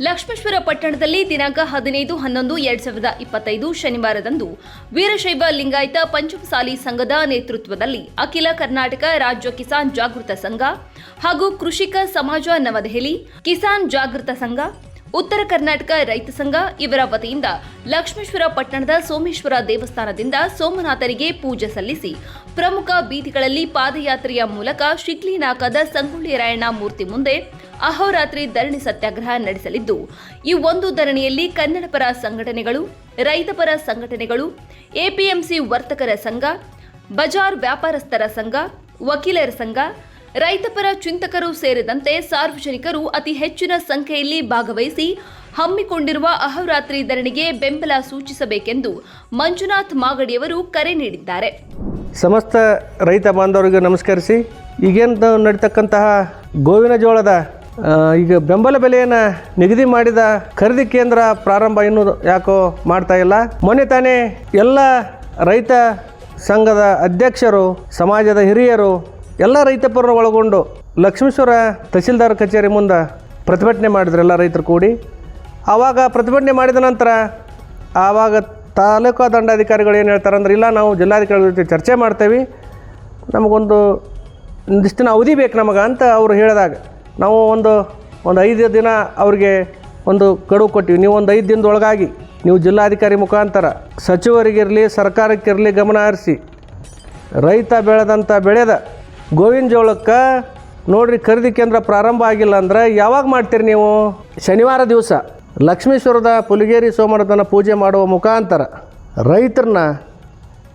ಲಕ್ಷ್ಮೇಶ್ವರ ಪಟ್ಟಣದಲ್ಲಿ ದಿನಾಂಕ ಹದಿನೈದು, ಹನ್ನೊಂದು, ಎರಡ್ ಸಾವಿರದ ಇಪ್ಪತ್ತೈದು ಶನಿವಾರದಂದು ವೀರಶೈವ ಲಿಂಗಾಯತ ಪಂಚಮಸಾಲಿ ಸಂಘದ ನೇತೃತ್ವದಲ್ಲಿ ಅಖಿಲ ಕರ್ನಾಟಕ ರಾಜ್ಯ ಕಿಸಾನ್ ಜಾಗೃತ ಸಂಘ ಹಾಗೂ ಕೃಷಿಕ ಸಮಾಜ ನವದೆಹಲಿ, ಕಿಸಾನ್ ಜಾಗೃತ ಸಂಘ, ಉತ್ತರ ಕರ್ನಾಟಕ ರೈತ ಸಂಘ ಇವರ ವತಿಯಿಂದ ಲಕ್ಷ್ಮೇಶ್ವರ ಪಟ್ಟಣದ ಸೋಮೇಶ್ವರ ದೇವಸ್ಥಾನದಿಂದ ಸೋಮನಾಥರಿಗೆ ಪೂಜೆ ಸಲ್ಲಿಸಿ ಪ್ರಮುಖ ಬೀದಿಗಳಲ್ಲಿ ಪಾದಯಾತ್ರೆಯ ಮೂಲಕ ಶಿಕ್ಲಿನಾಕದ ಸಂಗೊಳ್ಳಿ ರಾಯಣ್ಣ ಮೂರ್ತಿ ಮುಂದೆ ಅಹೋರಾತ್ರಿ ಧರಣಿ ಸತ್ಯಾಗ್ರಹ ನಡೆಸಲಿದ್ದು, ಈ ಒಂದು ಧರಣಿಯಲ್ಲಿ ಕನ್ನಡಪರ ಸಂಘಟನೆಗಳು ರೈತಪರ ಸಂಘಟನೆಗಳು, ಎಪಿಎಂಸಿ ವರ್ತಕರ ಸಂಘ, ಬಜಾರ್ ವ್ಯಾಪಾರಸ್ಥರ ಸಂಘ, ವಕೀಲರ ಸಂಘ ರೈತಪರ ಚಿಂತಕರು ಸೇರಿದಂತೆ ಸಾರ್ವಜನಿಕರು ಅತಿ ಹೆಚ್ಚಿನ ಸಂಖ್ಯೆಯಲ್ಲಿ ಭಾಗವಹಿಸಿ ಹಮ್ಮಿಕೊಂಡಿರುವ ಅಹೋರಾತ್ರಿ ಧರಣಿಗೆ ಬೆಂಬಲ ಸೂಚಿಸಬೇಕೆಂದು ಮಂಜುನಾಥ್ ಮಾಗಡಿಯವರು ಕರೆ ನೀಡಿದ್ದಾರೆ. ಸಮಸ್ತ ರೈತ ಬಾಂಧವರಿಗೆ ನಮಸ್ಕರಿಸಿ, ಈಗೇನು ನಡೀತಕ್ಕಂತಹ ಗೋವಿನ ಜೋಳದ ಈಗ ಬೆಂಬಲ ಬೆಲೆಯನ್ನು ನಿಗದಿ ಮಾಡಿದ ಖರೀದಿ ಕೇಂದ್ರ ಪ್ರಾರಂಭ ಇನ್ನೂ ಯಾಕೋ ಮಾಡ್ತಾ ಇಲ್ಲ. ಮೊನ್ನೆ ತಾನೇ ಎಲ್ಲ ರೈತ ಸಂಘದ ಅಧ್ಯಕ್ಷರು, ಸಮಾಜದ ಹಿರಿಯರು, ಎಲ್ಲ ರೈತಪರರು ಒಳಗೊಂಡು ಲಕ್ಷ್ಮೇಶ್ವರ ತಹಸೀಲ್ದಾರ್ ಕಚೇರಿ ಮುಂದೆ ಪ್ರತಿಭಟನೆ ಮಾಡಿದ್ರು ಎಲ್ಲ ರೈತರು ಕೂಡಿ. ಆವಾಗ ಪ್ರತಿಭಟನೆ ಮಾಡಿದ ನಂತರ ಆವಾಗ ತಾಲೂಕು ದಂಡಾಧಿಕಾರಿಗಳು ಏನು ಹೇಳ್ತಾರೆ ಅಂದ್ರೆ, ಇಲ್ಲ, ನಾವು ಜಿಲ್ಲಾಧಿಕಾರಿಗಳ ಜೊತೆ ಚರ್ಚೆ ಮಾಡ್ತೇವೆ. ನಮಗೊಂದು ಒಂದಿಷ್ಟು ಅವಧಿ ಬೇಕು ನಮಗೆ ಅಂತ ಅವರು ಹೇಳಿದಾಗ. ನಾವು ಒಂದು ಒಂದು ಐದು ದಿನ ಅವ್ರಿಗೆ ಒಂದು ಗಡುವು ಕೊಟ್ಟಿವಿ. ನೀವು ಒಂದು ಐದು ದಿನದೊಳಗಾಗಿ ನೀವು ಜಿಲ್ಲಾಧಿಕಾರಿ ಮುಖಾಂತರ ಸಚಿವರಿಗಿರಲಿ, ಸರ್ಕಾರಕ್ಕಿರಲಿ ಗಮನ ಹರಿಸಿ, ರೈತ ಬೆಳೆದಂಥ ಬೆಳೆದ ಗೋವಿನ ಜೋಳಕ್ಕೆ ನೋಡ್ರಿ ಖರೀದಿ ಕೇಂದ್ರ ಪ್ರಾರಂಭ ಆಗಿಲ್ಲ ಅಂದ್ರೆ ಯಾವಾಗ ಮಾಡ್ತೀರಿ ನೀವು? ಶನಿವಾರ ದಿವಸ ಲಕ್ಷ್ಮೀಶ್ವರದ ಪುಲಿಗೇರಿ ಸೋಮನಾಥನ ಪೂಜೆ ಮಾಡುವ ಮುಖಾಂತರ ರೈತರನ್ನ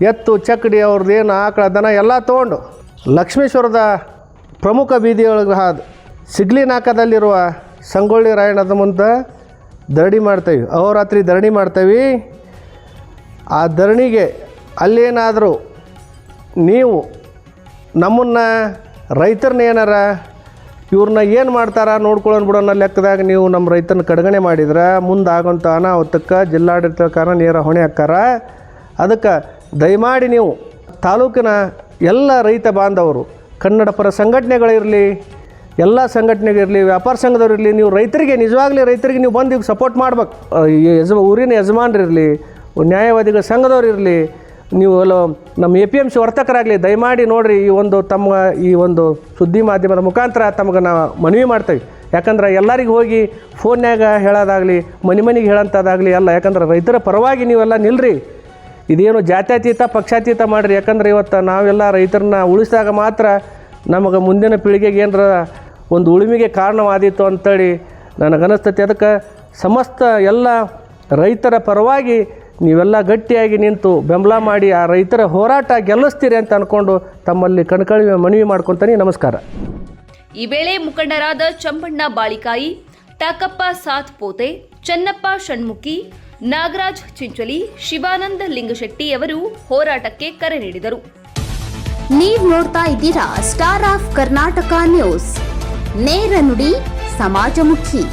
ಎತ್ತು ಚಕ್ಕಡಿ ಅವ್ರದ್ದು ಏನು ಆಕಳ ದನ ಎಲ್ಲ ತೊಗೊಂಡು ಲಕ್ಷ್ಮೀಶ್ವರದ ಪ್ರಮುಖ ಬೀದಿಯೊಳಗೆ ಹಾದು ಸಿಗ್ಲಿನಾಕದಲ್ಲಿರುವ ಸಂಗೊಳ್ಳಿ ರಾಯಣ್ಣದ ಮುಂದೆ ಧರಣಿ ಮಾಡ್ತೇವೆ. ಅಹೋರಾತ್ರಿ ಧರಣಿ ಮಾಡ್ತೇವೆ. ಆ ಧರಣಿಗೆ ಅಲ್ಲೇನಾದರೂ ನೀವು ನಮ್ಮನ್ನು ರೈತರನ್ನ ಏನಾರ ಇವ್ರನ್ನ ಏನು ಮಾಡ್ತಾರ ನೋಡ್ಕೊಳ್ಳೋಣ ಬಿಡೋಣ ಲೆಕ್ಕದಾಗ ನೀವು ನಮ್ಮ ರೈತನ ಕಡಗಣೆ ಮಾಡಿದ್ರೆ ಮುಂದೆ ಆಗೋಂಥ ಅನಾಹುತಕ್ಕೆ ಜಿಲ್ಲಾಡಳಿತ ಕಾರಣ ನೇರ ಹೊಣೆ ಹಾಕಾರ ಅದಕ್ಕೆ ದಯಮಾಡಿ ನೀವು ತಾಲೂಕಿನ ಎಲ್ಲ ರೈತ ಬಾಂಧವರು, ಕನ್ನಡ ಪರ ಸಂಘಟನೆಗಳಿರಲಿ ಎಲ್ಲ ಸಂಘಟನೆಗಿರಲಿ ವ್ಯಾಪಾರ ಸಂಘದವ್ರಿರಲಿ ನೀವು ರೈತರಿಗೆ, ನಿಜವಾಗ್ಲೂ ರೈತರಿಗೆ ನೀವು ಬಂದು ಈಗ ಸಪೋರ್ಟ್ ಮಾಡ್ಬೇಕು. ಯಜ, ಊರಿನ ಯಜಮಾನರಿರಲಿ ನ್ಯಾಯವಾದಿಗಳ ಸಂಘದವ್ರು ಇರಲಿ, ನೀವು ಎಲ್ಲ ನಮ್ಮ ಎ ಪಿ ಎಂ ಸಿ ವರ್ತಕರಾಗಲಿ, ದಯಮಾಡಿ ನೋಡಿರಿ ಈ ಒಂದು ತಮ್ಮ, ಈ ಒಂದು ಸುದ್ದಿ ಮಾಧ್ಯಮದ ಮುಖಾಂತರ ತಮಗೆ ನಾವು ಮನವಿ ಮಾಡ್ತೇವೆ. ಯಾಕಂದ್ರೆ ಎಲ್ಲರಿಗೆ ಹೋಗಿ ಫೋನ್ಯಾಗ ಹೇಳೋದಾಗಲಿ, ಮನೆ ಮನೆಗೆ ಹೇಳೋಂಥದ್ದಾಗಲಿ ಅಲ್ಲ ಯಾಕಂದ್ರೆ ರೈತರ ಪರವಾಗಿ ನೀವೆಲ್ಲ ನಿಲ್ಲರಿ ಇದೇನು ಜಾತ್ಯತೀತ, ಪಕ್ಷಾತೀತ ಮಾಡಿರಿ. ಯಾಕಂದ್ರೆ ಇವತ್ತು ನಾವೆಲ್ಲ ರೈತರನ್ನ ಉಳಿಸಿದಾಗ ಮಾತ್ರ ನಮಗೆ ಮುಂದಿನ ಪೀಳಿಗೆಗೆ ಏನರ ಒಂದು ಉಳುಮೆಗೆ ಕಾರಣವಾದೀತು ಅಂತೇಳಿ ನನಗನ್ನಿಸ್ತೈತಿ ಅದಕ್ಕೆ ಸಮಸ್ತ ಎಲ್ಲ ರೈತರ ಪರವಾಗಿ ನೀವೆಲ್ಲ ಗಟ್ಟಿಯಾಗಿ ನಿಂತು ಬೆಂಬಲ ಮಾಡಿ ಆ ರೈತರ ಹೋರಾಟ ಗೆಲ್ಲಿಸ್ತೀರಿ ಅಂತ ಅಂದ್ಕೊಂಡು ತಮ್ಮಲ್ಲಿ ಕಣ್ಕಳಿ ಮನವಿ ಮಾಡ್ಕೊತಾನೆ. ನಮಸ್ಕಾರ. ಈ ವೇಳೆ ಮುಖಂಡರಾದ ಚಂಬಣ್ಣ ಬಾಳಿಕಾಯಿ ಟಾಕಪ್ಪ ಸಾತ್ ಪೋತೆ ಚನ್ನಪ್ಪ ಷಣ್ಮುಖಿ ನಾಗರಾಜ್ ಚಿಂಚಲಿ ಶಿವಾನಂದ ಲಿಂಗಶೆಟ್ಟಿ ಅವರು ಹೋರಾಟಕ್ಕೆ ಕರೆ ನೀಡಿದರು. ನೀವು ನೋಡ್ತಾ ಇದ್ದೀರಾ ಸ್ಟಾರ್ ಆಫ್ ಕರ್ನಾಟಕ ನ್ಯೂಸ್ నేరనుడి సమాజముఖి.